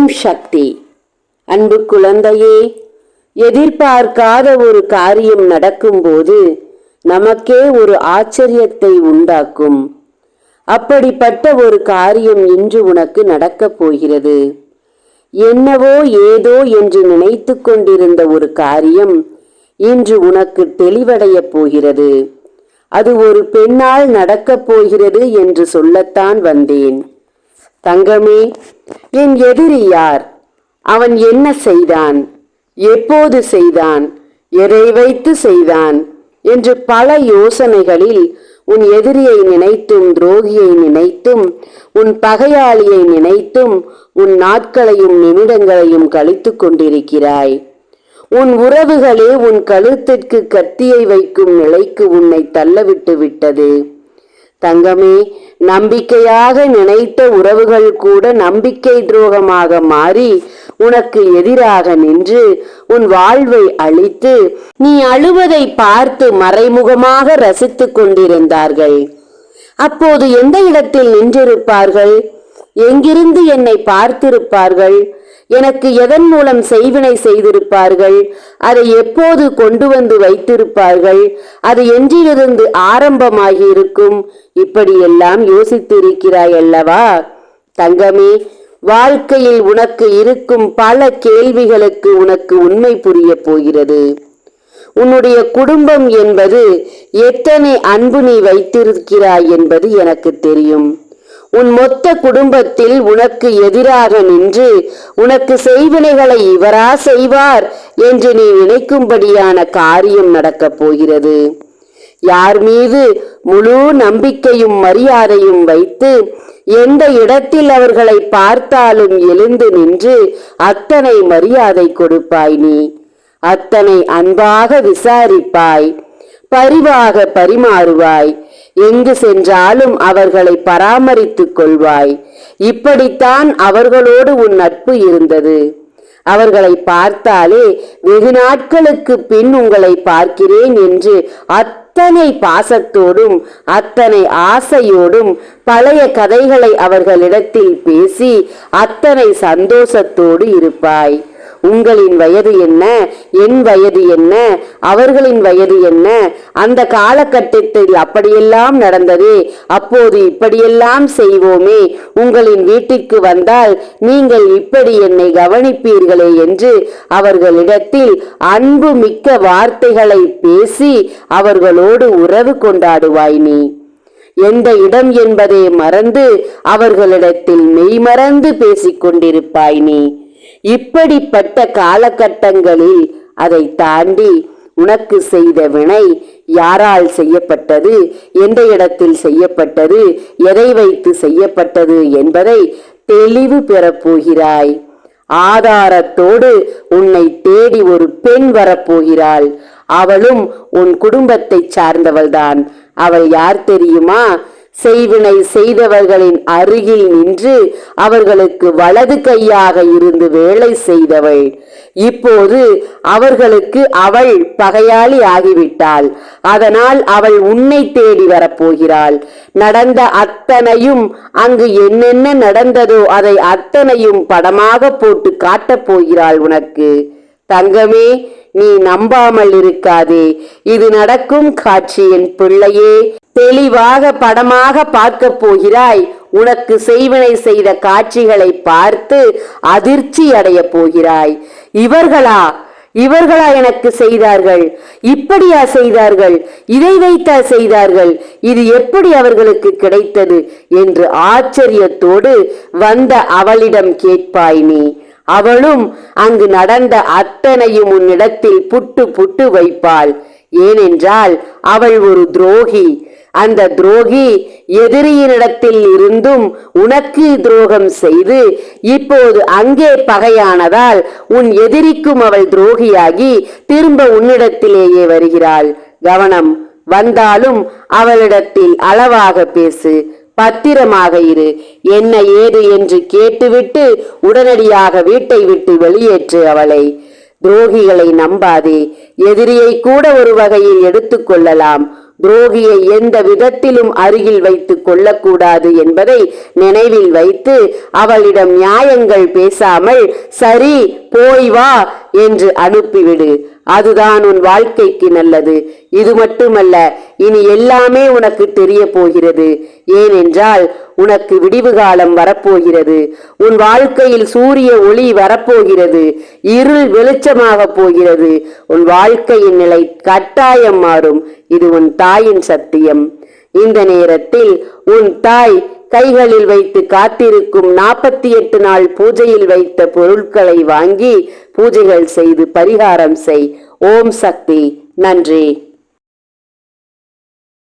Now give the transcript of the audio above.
ஓம் சக்தி. அன்பு குழந்தையே எதிர்பார்க்காத ஒரு காரியம் நடக்கும்போது நமக்கே ஒரு ஆச்சரியத்தை உண்டாக்கும். அப்படிப்பட்ட ஒரு காரியம் இன்று உனக்கு நடக்கப் போகிறது. என்னவோ ஏதோ என்று நினைத்து கொண்டிருந்த ஒரு காரியம் இன்று உனக்கு தெளிவடையப் போகிறது. அது ஒரு பெண்ணால் நடக்கப் போகிறது என்று சொல்லத்தான் வந்தேன். தங்கமே என் எதிரி யார்? அவன் என்ன செய்தான்? எப்போது செய்தான்? எதை வைத்து செய்தான்? என்று பல யோசனைகளில் உன் எதிரியை நினைத்தும் துரோகியை நினைத்தும் உன் பகையாளியை நினைத்தும் உன் நாட்களையும் நிமிடங்களையும் கழித்துக் கொண்டிருக்கிறாய். உன் உறவுகளே உன் கழுத்திற்கு கத்தியை வைக்கும் நிலைக்கு உன்னை தள்ளவிட்டு விட்டது. தங்கமே நம்பிக்கையாக நினைத்த உறவுகள் கூட நம்பிக்கை துரோகமாக மாறி உனக்கு எதிராக நின்று உன் வாழ்வை அழித்து நீ அழுவதை பார்த்து மறைமுகமாக ரசித்துக் கொண்டிருந்தார்கள். அப்போது எந்த இடத்தில் நின்றிருப்பார்கள்? எங்கிருந்து என்னை பார்த்திருப்பார்கள்? எனக்கு எதன் மூலம் செய்வினை செய்திருப்பார்கள்? அதை எப்போது கொண்டு வந்து வைத்திருப்பார்கள்? அது என்றிலிருந்து ஆரம்பமாகி இருக்கும் இப்படியெல்லாம் யோசித்திருக்கிறாய் அல்லவா? தங்கமே வாழ்க்கையில் உனக்கு இருக்கும் பல கேள்விகளுக்கு உனக்கு உண்மை புரிய போகிறது. உன்னுடைய குடும்பம் என்பது எத்தனை அன்பு நீ வைத்திருக்கிறாய் என்பது எனக்கு தெரியும். உன் மொத்த குடும்பத்தில் உனக்கு எதிராக நின்று உனக்கு செய்வினைகளை இவரா செய்வார் என்று நீ நினைக்கும்படியான காரியம் நடக்கப் போகிறது. யார் மீது முழு நம்பிக்கையும் மரியாதையும் வைத்து எந்த இடத்தில் அவர்களை பார்த்தாலும் எழுந்து நின்று அத்தனை மரியாதை கொடுப்பாய் நீ. அத்தனை அன்பாக விசாரிப்பாய் பரிவாக பரிமாறுவாய். எங்கு சென்றாலும் அவர்களை பராமரித்துக் கொள்வாய். இப்படித்தான் அவர்களோடு உன் நட்பு இருந்தது. அவர்களை பார்த்தாலே வெகு நாட்களுக்கு பின் உங்களை பார்க்கிறேன் என்று அத்தனை பாசத்தோடும் அத்தனை ஆசையோடும் பழைய கதைகளை அவர்களிடத்தில் பேசி அத்தனை சந்தோஷத்தோடு இருப்பாய். உங்களின் வயது என்ன? என் வயது என்ன? அவர்களின் வயது என்ன? அந்த காலகட்டத்தில் அப்படியெல்லாம் நடந்ததே. அப்போது இப்படியெல்லாம் செய்வோமே. உங்களின் வீட்டிற்கு வந்தால் நீங்கள் இப்படி என்னை கவனிப்பீர்களே என்று அவர்களிடத்தில் அன்பு மிக்க வார்த்தைகளை பேசி அவர்களோடு உறவு கொண்டாடுவாய் நீ. எந்த இடம் என்பதை மறந்து அவர்களிடத்தில் மெய்மறந்து பேசிக் கொண்டிருப்பாய் நீ. இப்படிப்பட்ட காலகட்டங்களில் அதை தாண்டி உனக்கு செய்த வினை யாரால் செய்யப்பட்டது? எந்த இடத்தில் செய்யப்பட்டது? எதை வைத்து செய்யப்பட்டது என்பதை தெளிவு பெறப்போகிறாய் ஆதாரத்தோடு உன்னை தேடி ஒரு பெண் வரப்போகிறாள். அவளும் உன் குடும்பத்தை சார்ந்தவள்தான். அவள் யார் தெரியுமா? செய்வினை செய்தவர்களின் அருகில் நின்று அவர்களுக்கு வலது கையாக இருந்து வேலை செய்தவள். இப்போது அவர்களுக்கு அவள் பகையாளி ஆகிவிட்டாள். அதனால் அவள் உன்னை தேடி வரப்போகிறாள். நடந்த அத்தனையும் அங்கு என்னென்ன நடந்ததோ அதை அத்தனையும் படமாக போட்டு காட்டப் போகிறாள் உனக்கு. தங்கமே நீ நம்பாமல் இருக்காதே. இது நடக்கும் காட்சி என் பிள்ளையே. தெளிவாக படமாக பார்க்க போகிறாய். உனக்கு செய்வினை செய்த காட்சிகளை பார்த்து அதிர்ச்சி அடைய போகிறாய். இவர்களா? இவர்களா எனக்கு செய்தார்கள்? இப்படியா செய்தார்கள்? இதை வைத்தா செய்தார்கள்? இது எப்படி அவர்களுக்கு கிடைத்தது? என்று ஆச்சரியத்தோடு வந்த அவளிடம் கேட்பாய் நீ. அவளும் அங்கு நடந்த அத்தனையும் உன்னிடத்தில் புட்டு புட்டு வைப்பாள். ஏனென்றால் அவள் ஒரு துரோகி. அந்த துரோகி எதிரியினிடத்தில் இருந்தும் உனக்கு துரோகம் செய்து இப்போது அங்கே பகையானதால் உன் எதிரிக்கும் அவள் துரோகியாகி திரும்ப உன்னிடத்திலேயே வருகிறாள். கவனம். வந்தாலும் அவளிடத்தில் அளவாக பேசு. பத்திரமாக இரு. என்ன ஏது என்று கேட்டுவிட்டு உடனடியாக வீட்டை விட்டு வெளியேற்று அவளை. துரோகிகளை நம்பாதே. எதிரியை கூட ஒரு வகையில் எடுத்துக்கொள்ளலாம் துரோகியை எந்த விதத்திலும் அருகில் வைத்துக் கொள்ளக்கூடாது என்பதை நினைவில் வைத்து அவளிடம் நியாயங்கள் பேசாமல் சரி போய் வா என்று அனுப்பிவிடு. அதுதான் உன் வாழ்க்கைக்கு நல்லது. இது மட்டுமல்ல இனி எல்லாமே உனக்கு தெரிய போகிறது ஏனென்றால் உனக்கு விடிவு காலம் வரப்போகிறது. உன் வாழ்க்கையில் சூரிய ஒளி வரப்போகிறது. இருள் வெளிச்சமாக போகிறது. உன் வாழ்க்கையின் நிலை கட்டாயம் மாறும். இது உன் தாயின் சத்தியம். இந்த நேரத்தில் உன் தாய் கைகளில் வைத்து காத்திருக்கும் நாற்பத்தி எட்டு நாள் பூஜையில் வைத்த பொருட்களை வாங்கி பூஜைகள் செய்து பரிகாரம் செய். ஓம் சக்தி. நன்றி.